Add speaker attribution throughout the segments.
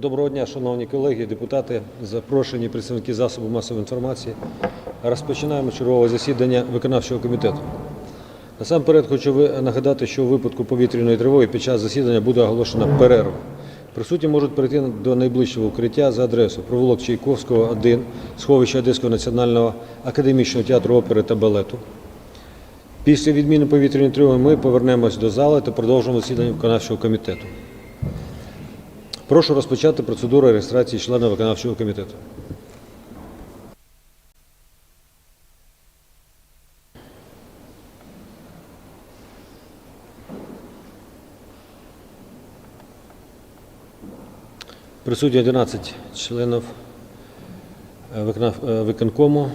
Speaker 1: Доброго дня, шановні колеги, депутати, запрошені представники засобів масової інформації. Розпочинаємо чергове засідання виконавчого комітету. Насамперед хочу нагадати, що у випадку повітряної тривоги під час засідання буде оголошена перерва. Присутні можуть прийти до найближчого укриття за адресою провулок Чайковського, 1, сховище Одеського національного академічного театру опери та балету. Після відміни повітряної тривоги ми повернемось до зали та продовжимо засідання виконавчого комітету. Прошу розпочати процедуру реєстрації члена виконавчого комітету. Присутні 11 членів е, е, виконкому.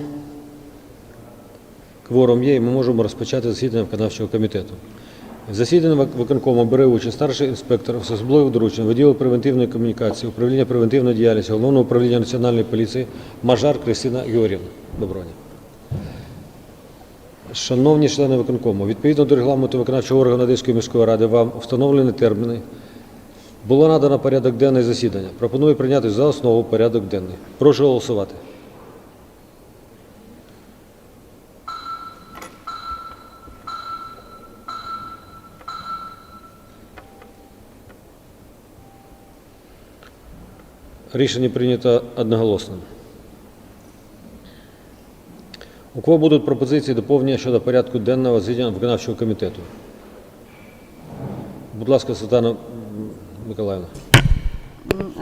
Speaker 1: Кворум є, і ми можемо розпочати засідання виконавчого комітету. В засіданні виконкому бере участь старший інспектор з особливих доручень відділу превентивної комунікації, управління превентивної діяльності, головного управління національної поліції Мажар Кристина Георгіївна. Доброго. Шановні члени виконкому, відповідно до регламенту виконавчого органу Одеської міської ради вам встановлені терміни. Було надано порядок денний засідання. Пропоную прийняти за основу порядок денний. Прошу голосувати. Рішення прийнято одноголосно. У кого будуть пропозиції доповнення щодо порядку денного засідання виконавчого комітету? Будь ласка, Світлана Миколаївна.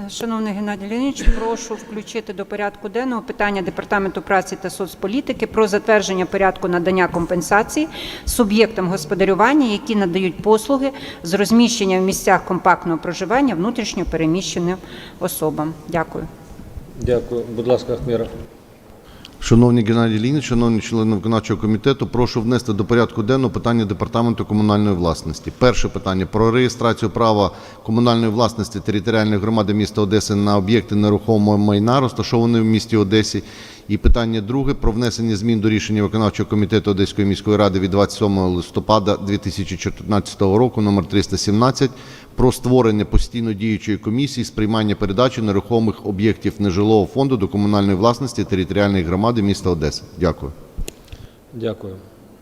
Speaker 2: Шановний Геннадій Леонідович, прошу включити до порядку денного питання Департаменту праці та соцполітики про затвердження порядку надання компенсації суб'єктам господарювання, які надають послуги з розміщення в місцях компактного проживання внутрішньо переміщеним особам. Дякую.
Speaker 1: Дякую. Будь ласка, Ахмєра.
Speaker 3: Шановні Геннадій Лініч, шановні члени виконавчого комітету, прошу внести до порядку денного питання департаменту комунальної власності. Перше питання про реєстрацію права комунальної власності територіальної громади міста Одеси на об'єкти нерухомого майна, розташовані в місті Одесі. І питання друге про внесення змін до рішення виконавчого комітету Одеської міської ради від 27 листопада 2014 року номер 317 про створення постійно діючої комісії з приймання передачі нерухомих об'єктів нежилого фонду до комунальної власності територіальної громади міста Одеси. Дякую.
Speaker 1: Дякую.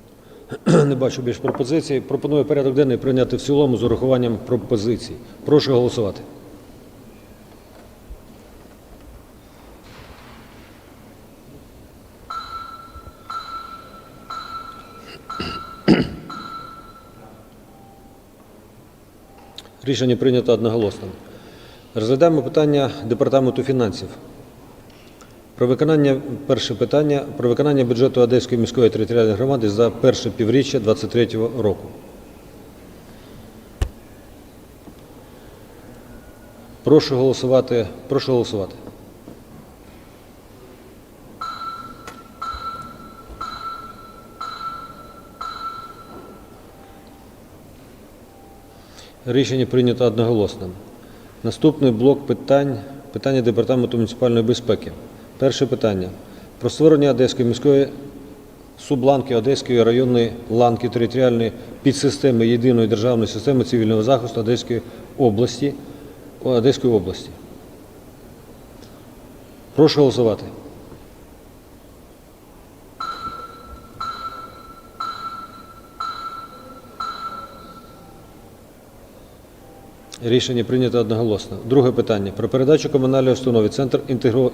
Speaker 1: Не бачу більш пропозицій. Пропоную порядок денний прийняти в цілому з урахуванням пропозицій. Прошу голосувати. Рішення прийнято одноголосно. Розглядаємо питання Департаменту фінансів. Про виконання перше питання про виконання бюджету Одеської міської територіальної громади за перше півріччя 2023 року. Прошу голосувати. Прошу голосувати. Рішення прийнято одноголосно. Наступний блок питань питання Департаменту муніципальної безпеки. Перше питання про створення Одеської міської субланки Одеської районної ланки територіальної підсистеми єдиної державної системи цивільного захисту Одеської області Одеської області. Прошу голосувати. Рішення прийнято одноголосно. Друге питання про передачу комунальної установи Центр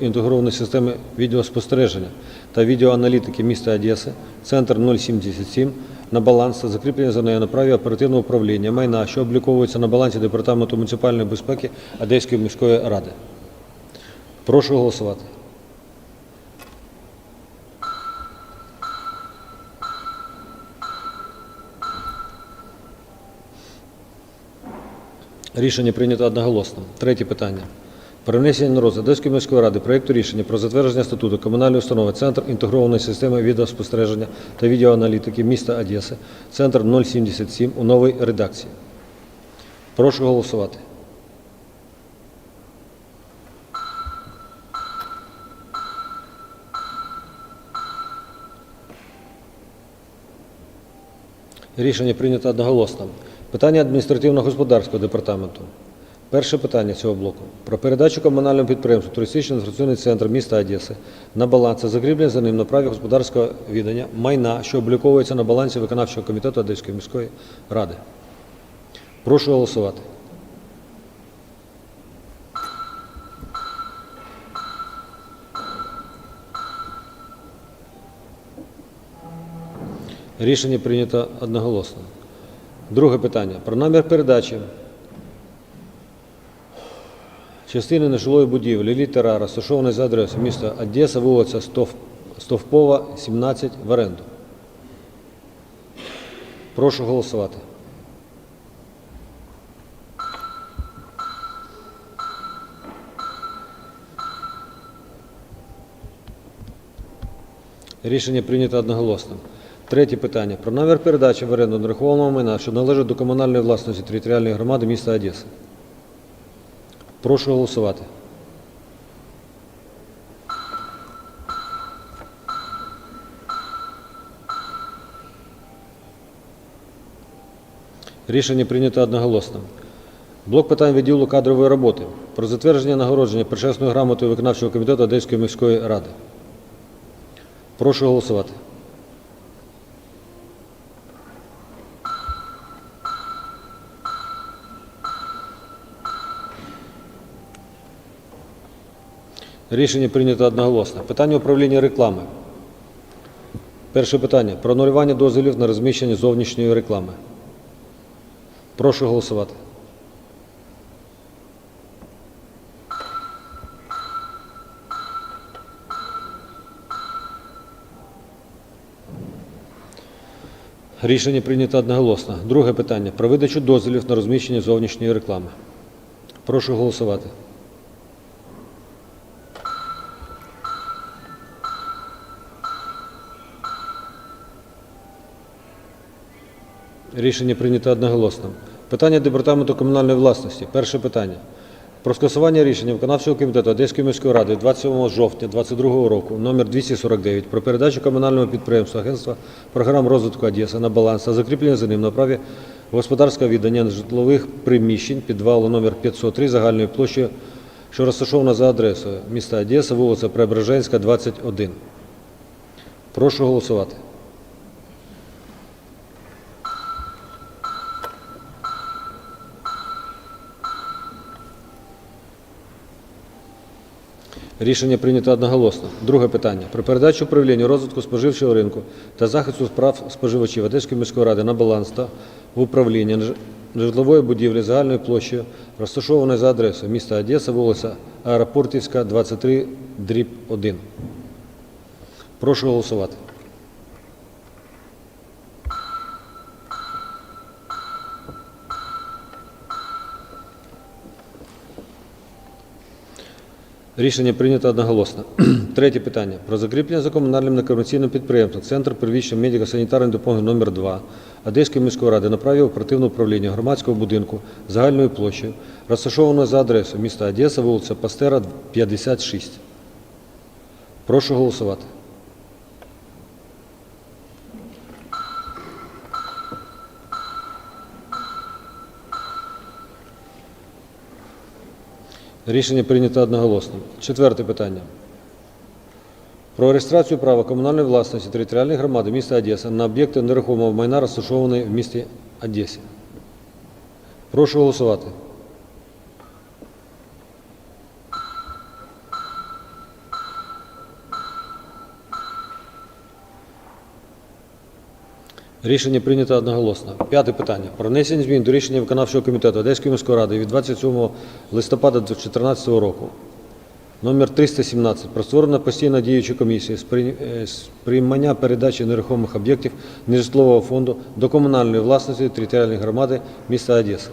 Speaker 1: інтегрованої системи відеоспостереження та відеоаналітики міста Одеси, Центр 077 на баланс та закріплення за нею на праві оперативного управління майна, що обліковується на балансі Департаменту муніципальної безпеки Одеської міської ради. Прошу голосувати. Рішення прийнято одноголосно. Третє питання. Про на розгляд Одеської міської ради проєкту рішення про затвердження статуту комунальної установи Центр інтегрованої системи відеоспостереження та відеоаналітики міста Одеси, Центр 077 у новій редакції. Прошу голосувати. Рішення прийнято одноголосно. Питання адміністративно-господарського департаменту. Перше питання цього блоку про передачу комунальному підприємству туристичний інформаційний центр міста Одеси на баланс та закріплення за ним на праві господарського відання майна, що обліковується на балансі виконавчого комітету Одеської міської ради. Прошу голосувати. Рішення прийнято одноголосно. Друге питання. Про намір передачі частини нежилої будівлі літера, розташованої за адресою міста Одеса, вулиця Стов- Стовпова, 17 в оренду. Прошу голосувати. Рішення прийнято одноголосно. Третє питання. Про намір передачі в оренду нерухомого майна, що належить до комунальної власності територіальної громади міста Одеси. Прошу голосувати. Рішення прийнято одноголосно. Блок питань відділу кадрової роботи про затвердження нагородження почесною грамотою виконавчого комітету Одеської міської ради. Прошу голосувати. Рішення прийнято одноголосно. Питання управління реклами. Перше питання. Про анулювання дозволів на розміщення зовнішньої реклами. Прошу голосувати. Рішення прийнято одноголосно. Друге питання. Про видачу дозволів на розміщення зовнішньої реклами. Прошу голосувати. Рішення прийнято одноголосно. Питання департаменту комунальної власності. Перше питання. Про скасування рішення виконавчого комітету Одеської міської ради 27 жовтня 2022 року номер 249 про передачу комунального підприємства Агентства програм розвитку Одеси на баланс та закріплення за ним на праві господарського віддання житлових приміщень підвалу номер 503 загальною площею, що розташована за адресою міста Одеса, вулиця Преображенська, 21. Прошу голосувати. Рішення прийнято одноголосно. Друге питання. Про передачу управління розвитку споживчого ринку та захисту справ споживачів Одеської міської ради на баланс та в управління житлової будівлі загальною площею, розташованої за адресою міста Одеса, вулиця Аеропортівська, 23, дріб 1. Прошу голосувати. Рішення прийнято одноголосно. Третє питання. Про закріплення за комунальним некомерційним підприємством Центр первічної медико-санітарної допомоги номер 2 Одеської міської ради направив оперативне управління громадського будинку загальною площею, розташованого за адресою міста Одеса, вулиця Пастера, 56. Прошу голосувати. Рішення прийнято одноголосно. Четверте питання. Про реєстрацію права комунальної власності територіальної громади міста Одеса на об'єкти нерухомого майна, розташованої в місті Одесі. Прошу голосувати. Рішення прийнято одноголосно. П'яте питання. Про внесення змін до рішення виконавчого комітету Одеської міської ради від 27 листопада 2014 року номер 317 про створення постійно діючої комісії е, з приймання передачі нерухомих об'єктів нежитлового фонду до комунальної власності територіальної громади міста Одеса.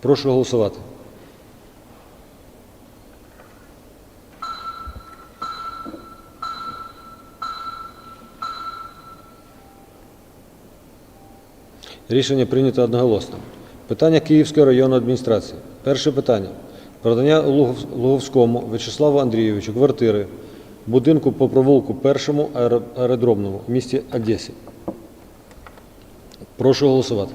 Speaker 1: Прошу голосувати. Рішення прийнято одноголосно. Питання Київської районної адміністрації. Перше питання. Продання Луговському В'ячеславу Андрійовичу квартири будинку по провулку першому аеродромному в місті Одесі. Прошу голосувати.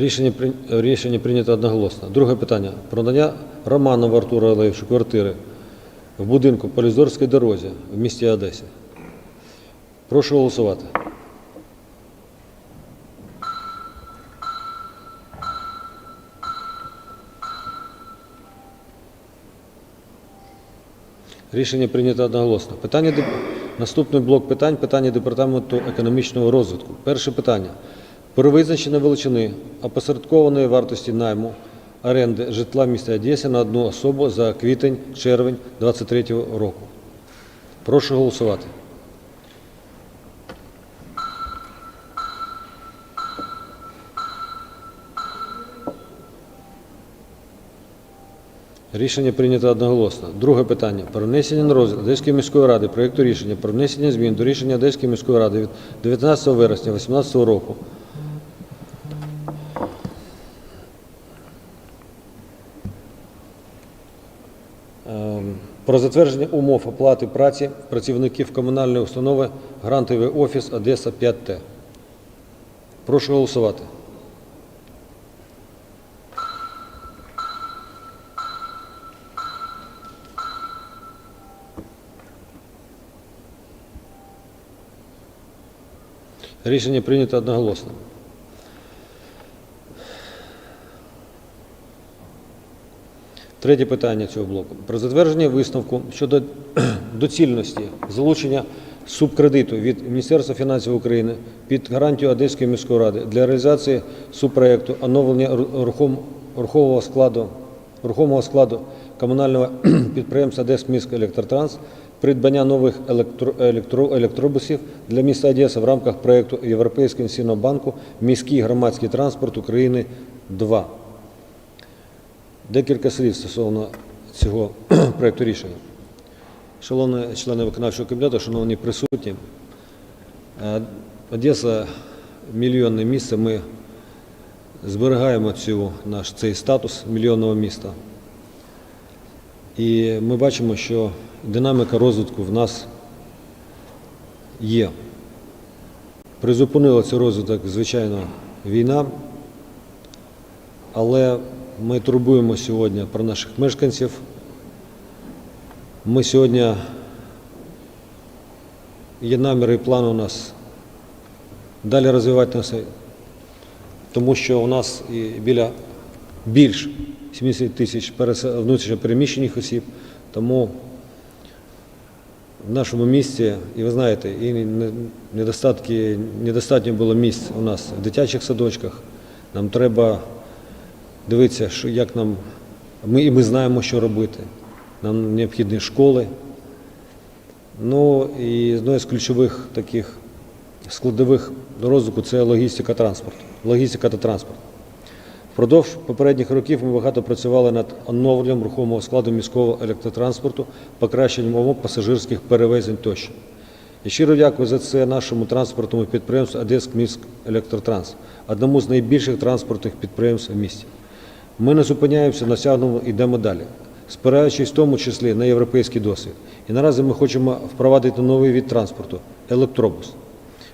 Speaker 1: Рішення, рішення прийнято одноголосно. Друге питання. Про надання Романова Артура Олеговича квартири в будинку по Лізорській дорозі в місті Одесі. Прошу голосувати. Рішення прийнято одноголосно. Питання Наступний блок питань питання департаменту економічного розвитку. Перше питання. Про визначення величини опосередкованої вартості найму оренди житла в місті Одесі на одну особу за квітень-червень 2023 року. Прошу голосувати. Рішення прийнято одноголосно. Друге питання. Про внесення на розгляд Одеської міської ради проєкту рішення про внесення змін до рішення Одеської міської ради від 19 вересня 2018 року. Затвердження умов оплати праці працівників комунальної установи Грантовий офіс Одеса 5Т. Прошу голосувати. Рішення прийнято одноголосно. Третє питання цього блоку. Про затвердження висновку щодо доцільності залучення субкредиту від Міністерства фінансів України під гарантію Одеської міської ради для реалізації субпроекту оновлення ру- рухомого складу, рухомого складу комунального підприємства Одеськміськ Електротранс, придбання нових електро, електро, електробусів для міста Одеса в рамках проєкту Європейського інвестиційного банку Міський громадський транспорт України 2. Декілька слів стосовно цього проєкту рішення. Шановні члени виконавчого комітету, шановні присутні, е, Одеса мільйонне місце. Ми зберігаємо цю, наш, цей статус мільйонного міста. І ми бачимо, що динаміка розвитку в нас є. Призупинила цей розвиток, звичайно, війна, але ми турбуємо сьогодні про наших мешканців. Ми сьогодні є наміри і плани у нас далі розвивати нас, тому що у нас і біля більш 70 тисяч внутрішньопереміщених осіб, тому в нашому місті, і ви знаєте, і не- недостатки, недостатньо було місць у нас в дитячих садочках. Нам треба дивитися, що як нам. Ми, і ми знаємо, що робити. Нам необхідні школи. Ну і одною з ключових таких складових до розвитку це логістика транспорту. Логістика та транспорт. Впродовж попередніх років ми багато працювали над оновленням рухомого складу міського електротранспорту, покращенням умов пасажирських перевезень тощо. І щиро дякую за це нашому транспортному підприємству Одеськміськ Електротранс, одному з найбільших транспортних підприємств в місті. Ми не зупиняємося на сягному, йдемо далі, спираючись в тому числі на європейський досвід. І наразі ми хочемо впровадити новий від транспорту електробус.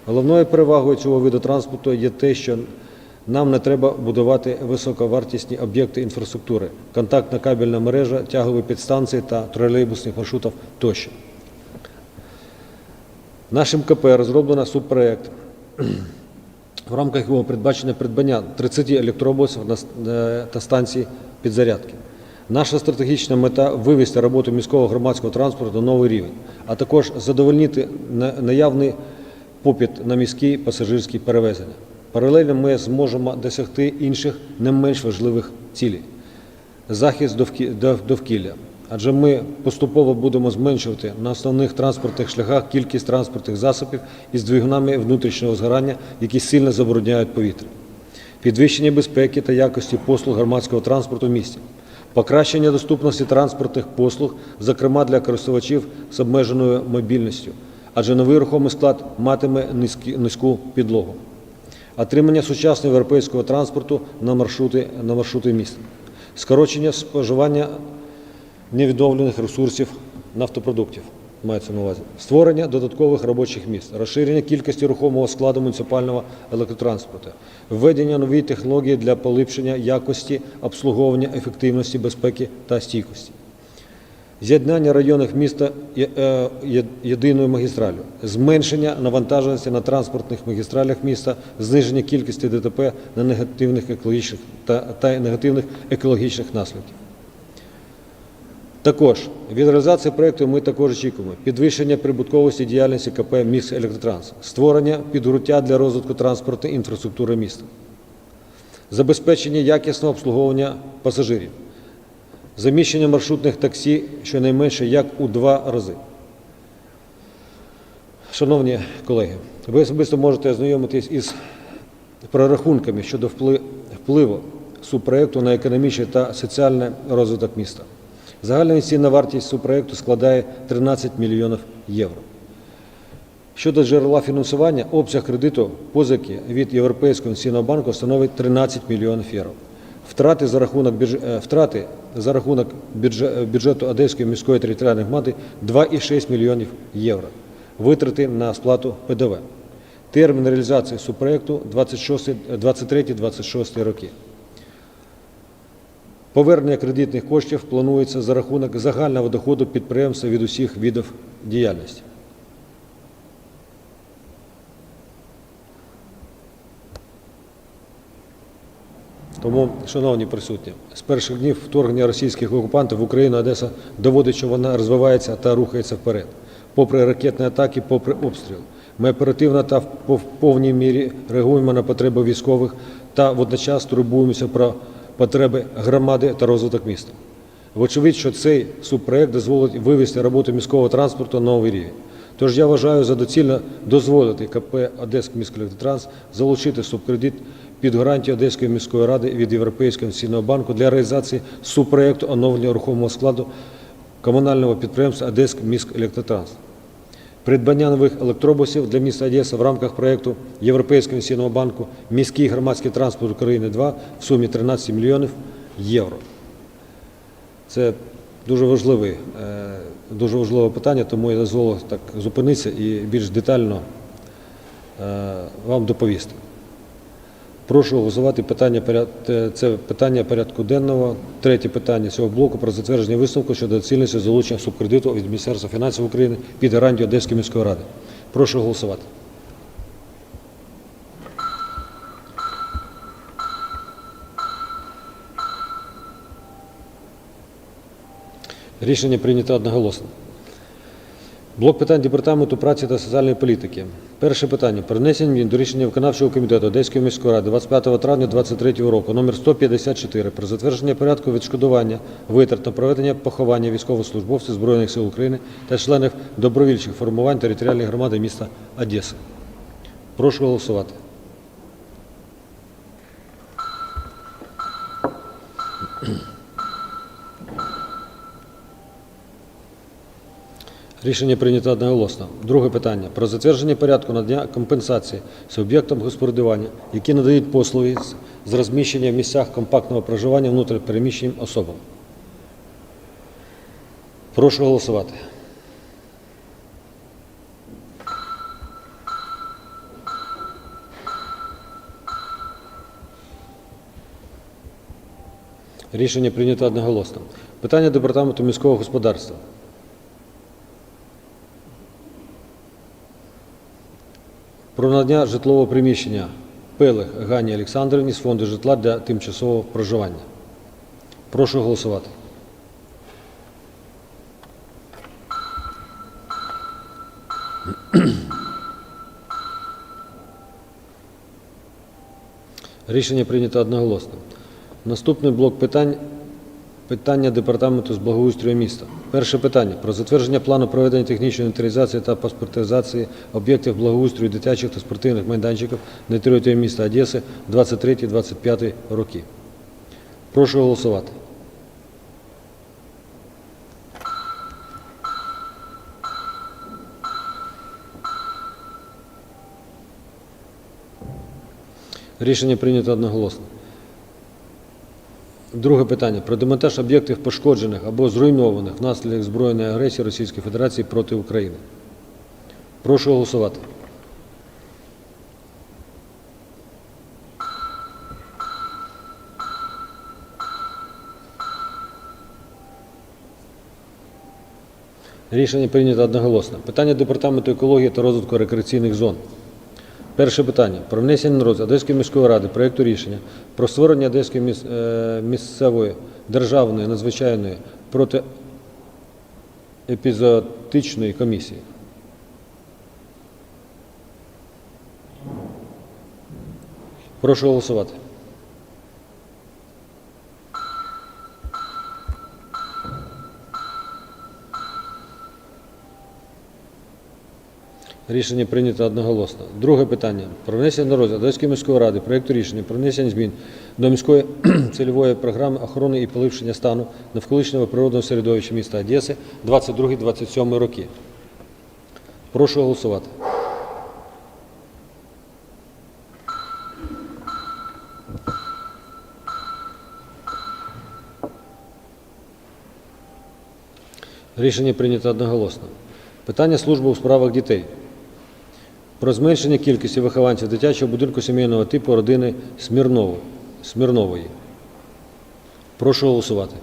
Speaker 1: Головною перевагою цього виду транспорту є те, що нам не треба будувати високовартісні об'єкти інфраструктури, контактна кабельна мережа, тягові підстанції та тролейбусних маршрутів тощо. Нашим КП розроблено субпроект, в рамках його передбачено придбання 30 електробусів е, та станцій підзарядки. Наша стратегічна мета вивести роботу міського громадського транспорту на новий рівень, а також задовольнити наявний попит на міські пасажирські перевезення. Паралельно ми зможемо досягти інших не менш важливих цілей захист довкілля. Адже ми поступово будемо зменшувати на основних транспортних шляхах кількість транспортних засобів із двигунами внутрішнього згорання, які сильно забрудняють повітря, підвищення безпеки та якості послуг громадського транспорту в місті, покращення доступності транспортних послуг, зокрема для користувачів з обмеженою мобільністю, адже новий рухомий склад матиме низьку підлогу. Отримання сучасного європейського транспорту на маршрути, на маршрути міста, скорочення споживання невідновлених ресурсів нафтопродуктів, мається на увазі. Створення додаткових робочих місць, розширення кількості рухомого складу муніципального електротранспорту, введення нової технології для поліпшення якості обслуговування, ефективності, безпеки та стійкості. З'єднання районних міста е, є- єдиною магістралю, зменшення навантаженості на транспортних магістралях міста, зниження кількості ДТП на негативних екологічних та, та негативних екологічних наслідків. Також від реалізації проєкту ми також очікуємо підвищення прибутковості діяльності КП «Міст Електротранс», створення підґрунтя для розвитку транспортної інфраструктури міста, забезпечення якісного обслуговування пасажирів, заміщення маршрутних таксі щонайменше як у два рази. Шановні колеги, ви особисто можете ознайомитись із прорахунками щодо впливу субпроекту на економічний та соціальний розвиток міста. Загальна інвестиційна вартість субпроекту складає 13 мільйонів євро. Щодо джерела фінансування, обсяг кредиту позики від Європейського інвестиційного банку становить 13 мільйонів євро. Втрати за рахунок, е, втрати за рахунок е, бюджету Одеської міської територіальної громади 2,6 мільйонів євро. Витрати на сплату ПДВ. Термін реалізації субпроекту 23-26 роки. Повернення кредитних коштів планується за рахунок загального доходу підприємства від усіх видів діяльності. Тому, шановні присутні, з перших днів вторгнення російських окупантів в Україну Одеса доводить, що вона розвивається та рухається вперед. Попри ракетні атаки, попри обстріл. Ми оперативно та в пов- повній мірі реагуємо на потреби військових та водночас турбуємося про потреби громади та розвиток міста. Вочевидь, що цей субпроект дозволить вивести роботу міського транспорту на новий рівень. Тож я вважаю за доцільно дозволити КП Одеський міськелектротранс залучити субкредит під гарантію Одеської міської ради від Європейського інвестиційного банку для реалізації субпроекту оновлення рухомого складу комунального підприємства Одеський міськелектротранс. Придбання нових електробусів для міста Одеса в рамках проєкту Європейського інвестиційного банку Міський громадський транспорт України 2 в сумі 13 мільйонів євро. Це дуже важливе, дуже важливе питання, тому я дозволив так зупинитися і більш детально е, вам доповісти. Прошу голосувати питання е, це питання порядку денного. Третє питання цього блоку про затвердження висновку щодо доцільності залучення субкредиту від Міністерства фінансів України під гарантію Одеської міської ради. Прошу голосувати. Рішення прийнято одноголосно. Блок питань департаменту праці та соціальної політики. Перше питання. Про до рішення виконавчого комітету Одеської міської ради 25 травня 2023 року номер 154 про затвердження порядку відшкодування витрат на проведення поховання військовослужбовців Збройних сил України та членів добровільчих формувань територіальної громади міста Одеси. Прошу голосувати. Рішення прийнято одноголосно. Друге питання про затвердження порядку надання компенсації суб'єктам господарювання, які надають послуги з- розміщення в місцях компактного проживання внутрішньопереміщеним особам. Прошу голосувати. Рішення прийнято одноголосно. Питання департаменту міського господарства. Про надання житлового приміщення Пелих Гані Олександрівні з фонду житла для тимчасового проживання. Прошу голосувати. Рішення прийнято одноголосно. Наступний блок питань питання департаменту з благоустрою міста. Перше питання про затвердження плану проведення технічної інвентаризації та паспортизації об'єктів благоустрою дитячих та спортивних майданчиків на території міста Одеси 23-25 роки. Прошу голосувати. Рішення прийнято одноголосно. Друге питання про демонтаж об'єктів пошкоджених або зруйнованих внаслідок збройної агресії Російської Федерації проти України. Прошу голосувати. Рішення прийнято одноголосно. Питання Департаменту екології та розвитку рекреаційних зон. Перше питання про внесення на Одеської міської ради проєкту рішення про створення Одеської міс- е, місцевої державної надзвичайної протиепізотичної комісії. Прошу голосувати. Рішення прийнято одноголосно. Друге питання. Про внесення на розгляд Одеської міської ради проєкту рішення про внесення змін до міської цільової програми охорони і поліпшення стану навколишнього природного середовища міста Одеси 22-27 роки. Прошу голосувати. Рішення прийнято одноголосно. Питання служби у справах дітей. Про зменшення кількості вихованців дитячого будинку сімейного типу родини Смірново- Смірнової. Прошу голосувати.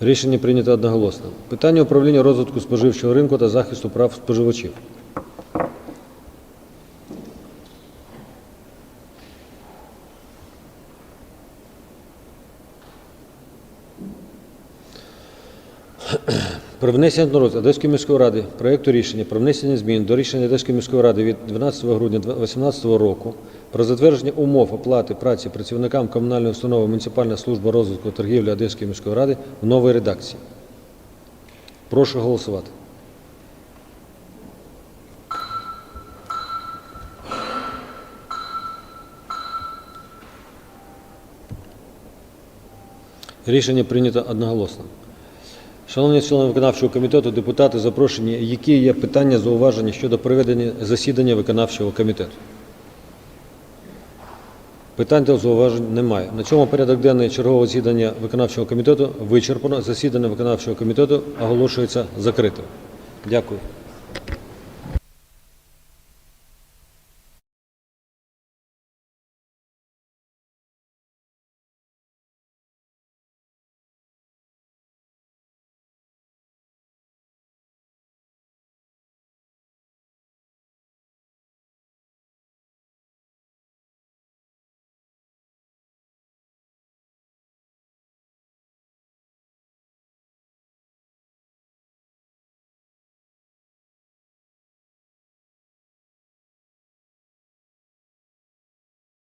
Speaker 1: Рішення прийнято одноголосно. Питання управління розвитку споживчого ринку та захисту прав споживачів. Про внесення на розгляд Одеської міської ради проєкту рішення про внесення змін до рішення Одеської міської ради від 12 грудня 2018 року про затвердження умов оплати праці працівникам комунальної установи Муніципальна служба розвитку торгівлі Одеської міської ради в новій редакції. Прошу голосувати. Рішення прийнято одноголосно. Шановні члени виконавчого комітету, депутати запрошені, які є питання, зауваження щодо проведення засідання виконавчого комітету? Питань та зауважень немає. На цьому порядок денний чергового засідання виконавчого комітету вичерпано. Засідання виконавчого комітету оголошується закритим. Дякую.